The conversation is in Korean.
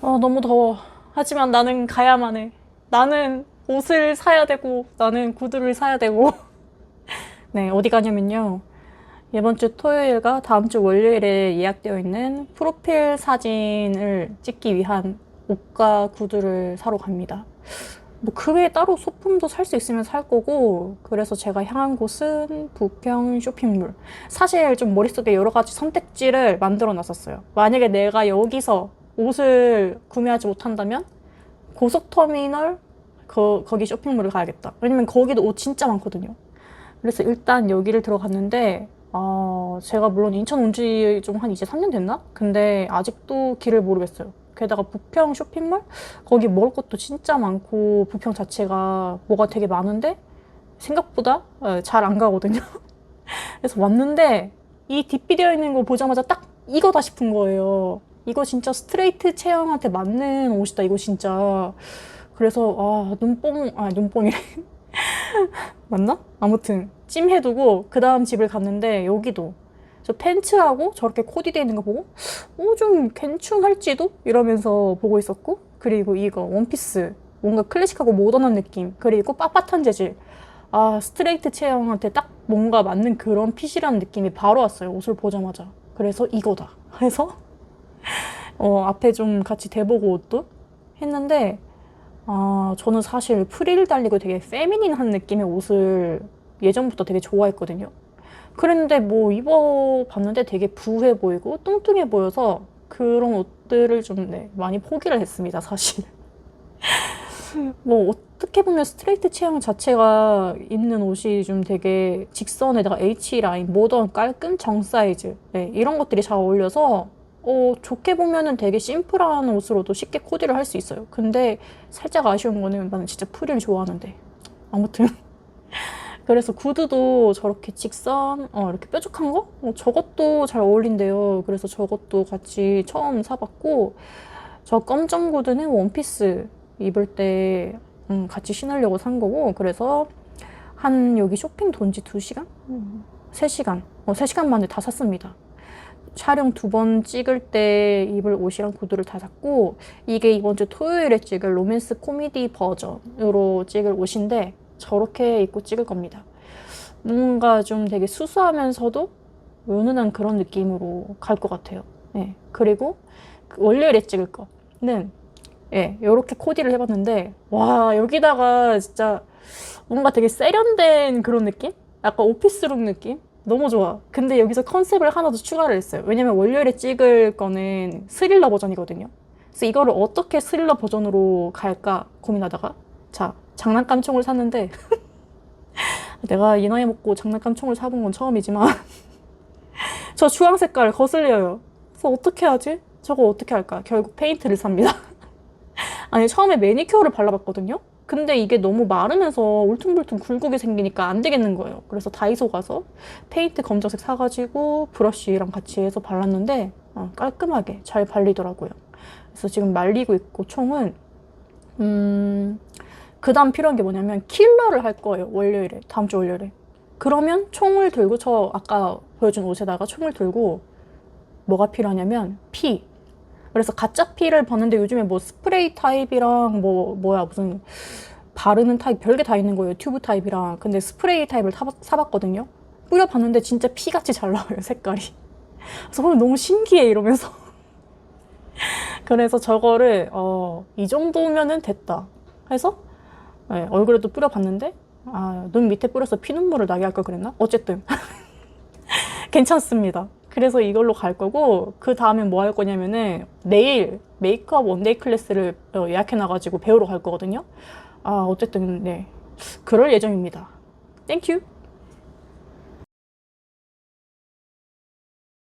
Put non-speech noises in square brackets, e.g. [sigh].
어, 너무 더워. 하지만 나는 가야만 해. 나는 옷을 사야 되고, 나는 구두를 사야 되고. [laughs] 네, 어디 가냐면요. 이번 주 토요일과 다음 주 월요일에 예약되어 있는 프로필 사진을 찍기 위한 옷과 구두를 사러 갑니다. 뭐 그 외에 따로 소품도 살 수 있으면 살 거고 그래서 제가 향한 곳은 부평 쇼핑몰 사실 좀 머릿속에 여러 가지 선택지를 만들어 놨었어요 만약에 내가 여기서 옷을 구매하지 못한다면 고속터미널 거, 거기 쇼핑몰을 가야겠다 왜냐면 거기도 옷 진짜 많거든요 그래서 일단 여기를 들어갔는데 어, 제가 물론 인천 온 지 좀 한 이제 3년 됐나? 근데 아직도 길을 모르겠어요 게다가 부평 쇼핑몰 거기 먹을 것도 진짜 많고 부평 자체가 뭐가 되게 많은데 생각보다 잘 안 가거든요. [laughs] 그래서 왔는데 이 뒷비되어 있는 거 보자마자 딱 이거다 싶은 거예요. 이거 진짜 스트레이트 체형한테 맞는 옷이다 이거 진짜. 그래서 아 눈뽕 아 눈뽕이래. [laughs] 맞나? 아무튼 찜해두고 그 다음 집을 갔는데 여기도 저 팬츠하고 저렇게 코디되어 있는 거 보고 어, 좀 괜찮할지도 이러면서 보고 있었고 그리고 이거 원피스 뭔가 클래식하고 모던한 느낌 그리고 빳빳한 재질 아 스트레이트 체형한테 딱 뭔가 맞는 그런 핏이라는 느낌이 바로 왔어요 옷을 보자마자 그래서 이거다 해서 어, 앞에 좀 같이 대보고 옷도 했는데 아 저는 사실 프릴 달리고 되게 페미닌한 느낌의 옷을 예전부터 되게 좋아했거든요 그랬는데 뭐 입어봤는데 되게 부해 보이고 뚱뚱해 보여서 그런 옷들을 좀 네, 많이 포기를 했습니다, 사실. [laughs] 뭐 어떻게 보면 스트레이트 체형 자체가 입는 옷이 좀 되게 직선에다가 H라인, 모던, 깔끔, 정 사이즈 네, 이런 것들이 잘 어울려서 어, 좋게 보면은 되게 심플한 옷으로도 쉽게 코디를 할 수 있어요. 근데 살짝 아쉬운 거는 나는 진짜 프릴 좋아하는데 아무튼 [laughs] 그래서 구두도 저렇게 직선, 어, 이렇게 뾰족한 거? 어, 저것도 잘 어울린대요. 그래서 저것도 같이 처음 사봤고, 저 검정 구두는 원피스 입을 때 음, 같이 신으려고 산 거고, 그래서 한 여기 쇼핑 돈지 2시간? 음, 3시간. 어, 3시간 만에 다 샀습니다. 촬영 두 번 찍을 때 입을 옷이랑 구두를 다 샀고, 이게 이번 주 토요일에 찍을 로맨스 코미디 버전으로 찍을 옷인데, 저렇게 입고 찍을 겁니다. 뭔가 좀 되게 수수하면서도 은은한 그런 느낌으로 갈 것 같아요. 예. 그리고 그 월요일에 찍을 거는 예, 이렇게 코디를 해봤는데 와 여기다가 진짜 뭔가 되게 세련된 그런 느낌? 약간 오피스룩 느낌? 너무 좋아. 근데 여기서 컨셉을 하나 더 추가를 했어요. 왜냐면 월요일에 찍을 거는 스릴러 버전이거든요. 그래서 이거를 어떻게 스릴러 버전으로 갈까 고민하다가 자 장난감 총을 샀는데 [laughs] 내가 이 나이 먹고 장난감 총을 사본 건 처음이지만 [laughs] 저 주황 색깔 거슬려요. 그래서 어떻게 하지? 저거 어떻게 할까? 결국 페인트를 삽니다. [laughs] 아니 처음에 매니큐어를 발라봤거든요. 근데 이게 너무 마르면서 울퉁불퉁 굴곡이 생기니까 안 되겠는 거예요. 그래서 다이소 가서 페인트 검정색 사가지고 브러쉬랑 같이 해서 발랐는데 어, 깔끔하게 잘 발리더라고요. 그래서 지금 말리고 있고 총은 음, 그 다음 필요한 게 뭐냐면 킬러를 할 거예요. 월요일에. 다음 주 월요일에. 그러면 총을 들고 저 아까 보여준 옷에다가 총을 들고 뭐가 필요하냐면 피. 그래서 가짜 피를 봤는데 요즘에 뭐 스프레이 타입이랑 뭐 뭐야 무슨 바르는 타입 별게 다 있는 거예요. 튜브 타입이랑. 근데 스프레이 타입을 사, 사봤거든요. 뿌려봤는데 진짜 피같이 잘 나와요. 색깔이. 그래서 어, 너무 신기해 이러면서. [laughs] 그래서 저거를 어, 이 정도면은 됐다. 해서 네, 얼굴에도 뿌려봤는데 아, 눈 밑에 뿌려서 피눈물을 나게 할 걸 그랬나? 어쨌든 [laughs] 괜찮습니다. 그래서 이걸로 갈 거고 그 다음에 뭐 할 거냐면은 내일 메이크업 원데이 클래스를 어, 예약해 놔가지고 배우러 갈 거거든요. 아 어쨌든 네 그럴 예정입니다. 땡큐.